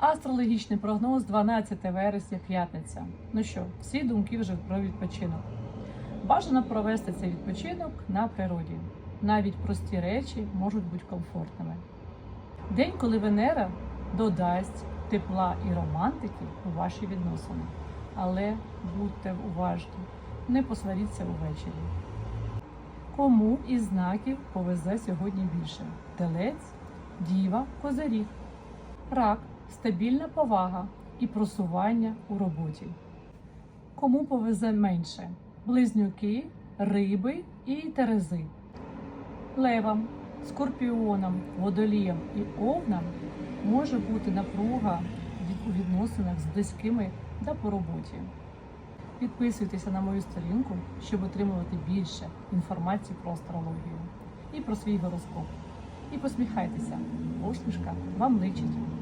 Астрологічний прогноз 12 вересня, п'ятниця. Ну що, всі думки вже про відпочинок. Бажано провести цей відпочинок на природі. Навіть прості речі можуть бути комфортними. День, коли Венера додасть тепла і романтики у ваші відносини. Але будьте уважні, не посваріться увечері. Кому із знаків повезе сьогодні більше? Телець, діва, козиріг. Рак стабільна повага і просування у роботі. Кому повезе менше? Близнюки, риби і терези. Левам, скорпіонам, водоліям і овнам може бути напруга у відносинах з близькими та по роботі. Підписуйтеся на мою сторінку, щоб отримувати більше інформації про астрологію і про свій гороскоп. І посміхайтеся, усмішка вам личить.